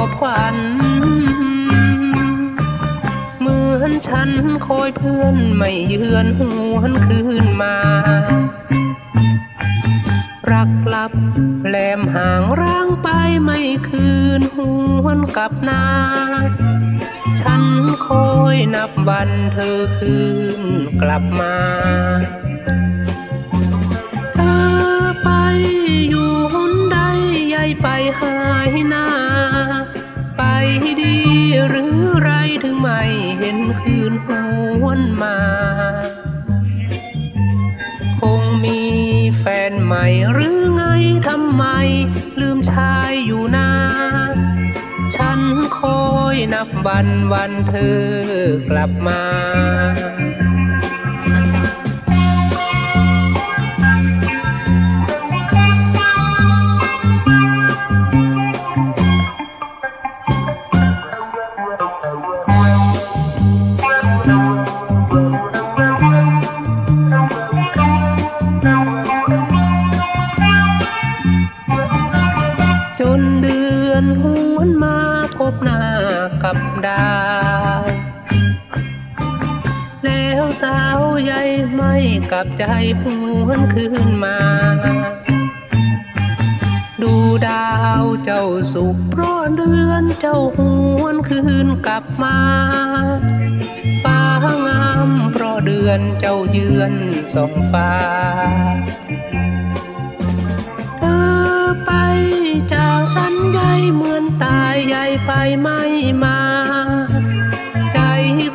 อบขวัญ เหมือนฉันคอยเพื่อนไม่เยือนหวนคืนมา รักลับแหลมห่างร่างไปไม่คืนหวนกับนา ฉันคอยนับวันเธอคืนกลับมาเธอไปอยู่หุนใดยายไปหายนา ไปดีหรือไรถึงไม่เห็นคืนหวนมา คงมีแฟนใหม่หรือไงทำไม ลืมชายอยู่นาฉันคอยนับวันวันเธอกลับมา พบหน้ากับดาว แล้วสาวใหญ่ไม่กลับใจหวนคืนมา ดูดาวเจ้าสุขเพราะเดือนเจ้าหวนคืนกลับมา ฟ้างามเพราะเดือนเจ้าเยือนส่องฟ้า ไปไม่มา ใจ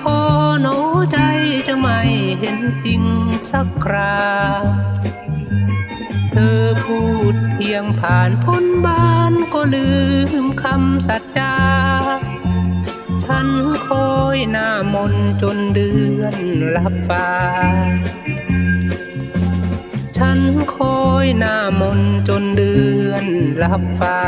คอโนใจจะไม่เห็นจริงสักครา เธอพูดเพียงผ่านพ้นบ้านก็ลืมคำสัจจา ฉันคอยหน้ามนจนเดือนลับฟ้าฉันคอยหน้ามนจนเดือนลับฟ้า